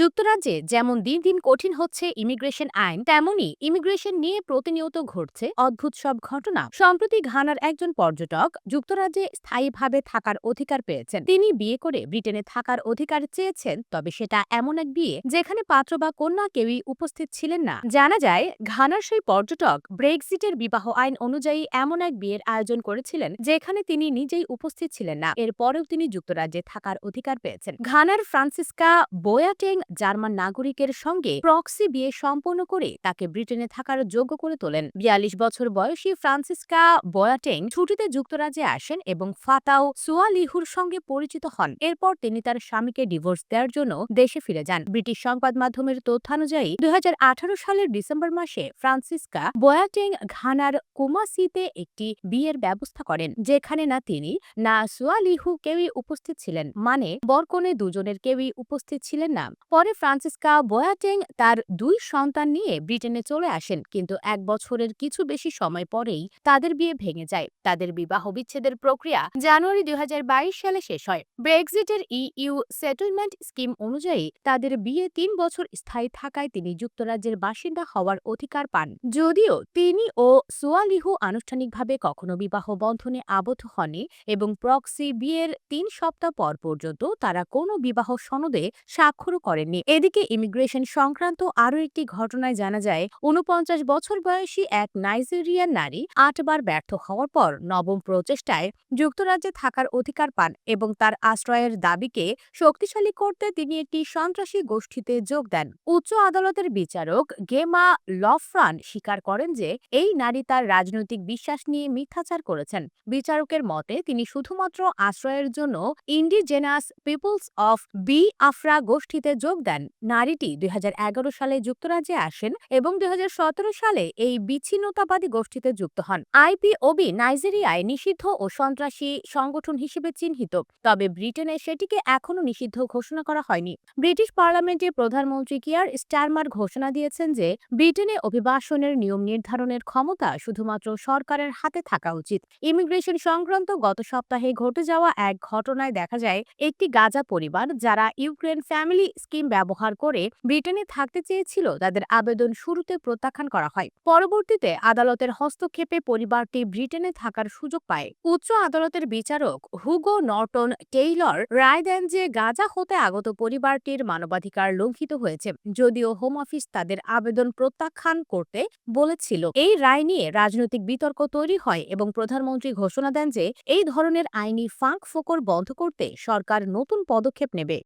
যুক্তরাজ্যে যেমন দিন দিন কঠিন হচ্ছে ইমিগ্রেশন আইন, তেমনি ইমিগ্রেশন নিয়ে প্রতিনিয়ত ঘটছে অদ্ভুত সব ঘটনা। সম্প্রতি ঘানার একজন পর্যটক যুক্তরাজ্যে স্থায়ীভাবে থাকার অধিকার পেয়েছেন। তিনি বিয়ে করে ব্রিটেনে থাকার অধিকার চেয়েছেন, তবে সেটা এমন এক বিয়ে যেখানে পাত্র বা কন্যা কেউই উপস্থিত ছিলেন না। জানা যায়, ঘানার সেই পর্যটক ব্রেক্সিটের বিবাহ আইন অনুযায়ী এমন এক বিয়ের আয়োজন করেছিলেন যেখানে তিনি নিজেই উপস্থিত ছিলেন না। এরপরেও তিনি যুক্তরাজ্যে থাকার অধিকার পেয়েছেন। ঘানার ফ্রান্সিসকা বোয়াটেং জার্মান নাগরিকের সঙ্গে প্রক্সি বিয়ে সম্পন্ন করে তাকে ব্রিটেনে থাকার যোগ্য করে তোলেন। বিয়াল্লিশ বছর বয়সী ফ্রান্সিসকা বয়াটেং ছুটিতে যুক্তরাজ্যে আসেন এবং ফাতাও সুয়ালিহুর সঙ্গে পরিচিত হন। এরপর তিনি তার স্বামীকে ডিভোর্স দেওয়ার জন্য দেশে ফিরে যান। ব্রিটিশ সংবাদ মাধ্যমের তথ্যানুযায়ী দুই সালের ডিসেম্বর মাসে ফ্রান্সিসকা বয়াটেং ঘানার কুমাসিতে একটি বিয়ের ব্যবস্থা করেন, যেখানে না তিনি, না সুয়ালিহু কেউই উপস্থিত ছিলেন। মানে বরকনে দুজনের কেউই উপস্থিত ছিলেন না। পরে ফ্রান্সিসকা বয়াটেং তার দুই সন্তান নিয়ে ব্রিটেনে চলে আসেন। কিন্তু এক বছরের কিছু বেশি সময় পরেই তাদের বিয়ে ভেঙে যায়। তাদের বিবাহ বিচ্ছেদের প্রক্রিয়া জানুয়ারি দুই সালে শেষ হয়। ব্রেক্সিটের ইইউ সেটেলমেন্ট স্কিম অনুযায়ী তাদের বিয়ে তিন বছর স্থায়ী থাকায় তিনি যুক্তরাজ্যের বাসিন্দা হওয়ার অধিকার পান। যদিও তিনি ও সোয়ালিহু আনুষ্ঠানিকভাবে কখনো বিবাহ বন্ধনে আবদ্ধ হননি এবং প্রক্সি বিয়ের তিন সপ্তাহ পর পর্যন্ত তারা কোনো বিবাহ সনদে স্বাক্ষর স্বাক্ষরও করেননি। এদিকে ইমিগ্রেশন সংক্রান্ত আরও একটি ঘটনায় জানা যায় উনপঞ্চাশ বছর বয়সী এক নাইজেরিয়ান নারী আটবার ব্যর্থ হওয়ার পর নবম প্রচেষ্টায় যুক্তরাজ্যে থাকার অধিকার পান এবং তার আশ্রয়ের দাবিকে শক্তিশালী করতে তিনি একটি সন্ত্রাসী গোষ্ঠীতে যোগ দেন। উচ্চ আদালতের বিচারক গেমা লফরান স্বীকার করেন যে, এই নারী তার রাজনৈতিক বিশ্বাস নিয়ে মিথ্যাচার করেছেন। বিচারকের মতে, তিনি শুধুমাত্র আশ্রয়ের জন্য indigenous peoples of Biafra গোষ্ঠীতে যোগ দেন। নারীটি দুই হাজার এগারো সালে যুক্তরাজ্যে আসেন এবং দুই সালে এই বিচ্ছিন্নতাবাদী গোষ্ঠীতে যুক্ত হন। আইপিওবি নাইজেরিয়ায় নিষিদ্ধ ও সন্ত্রাসী সংগঠন হিসেবে চিহ্নিত, তবে ব্রিটেনে সেটিকে এখনও নিষিদ্ধ ঘোষণা করা হয়নি। ব্রিটিশ পার্লামেন্টে প্রধানমন্ত্রী কিয়ার স্টারমার ঘোষণা দিয়েছেন যে, ব্রিটেনে অভিবাসনের নিয়ম নির্ধারণের ক্ষমতা শুধুমাত্র সরকারের হাতে থাকা উচিত। ইমিগ্রেশন সংক্রান্ত গত সপ্তাহে ঘটে যাওয়া এক ঘটনায় দেখা যায়, একটি গাজা পরিবার যারা ইউক্রেন ফ্যামিলি স্কিম ব্যবহার করে ব্রিটেনে থাকতে চেয়েছিল তাদের আবেদন শুরুতে প্রত্যাখ্যান করা হয়। পরবর্তীতে আদালতের হস্তক্ষেপে পরিবারটি ব্রিটেনে থাকার সুযোগ পায়। উচ্চ আদালতের বিচারক হুগো নর্টন টেইলর রায় দেন যে গাজা হতে আগত পরিবারটির মানবাধিকার লঙ্ঘিত হয়েছে, যদিও হোম অফিস তাদের আবেদন প্রত্যাখ্যান করতে বলেছিল। এই রায় নিয়ে রাজনৈতিক বিতর্ক তৈরি হয় এবং প্রধানমন্ত্রী ঘোষণা দেন যে এই ধরনের আইনি ফাঁক ফোকর বন্ধ করতে সরকার নতুন পদক্ষেপ নেবে।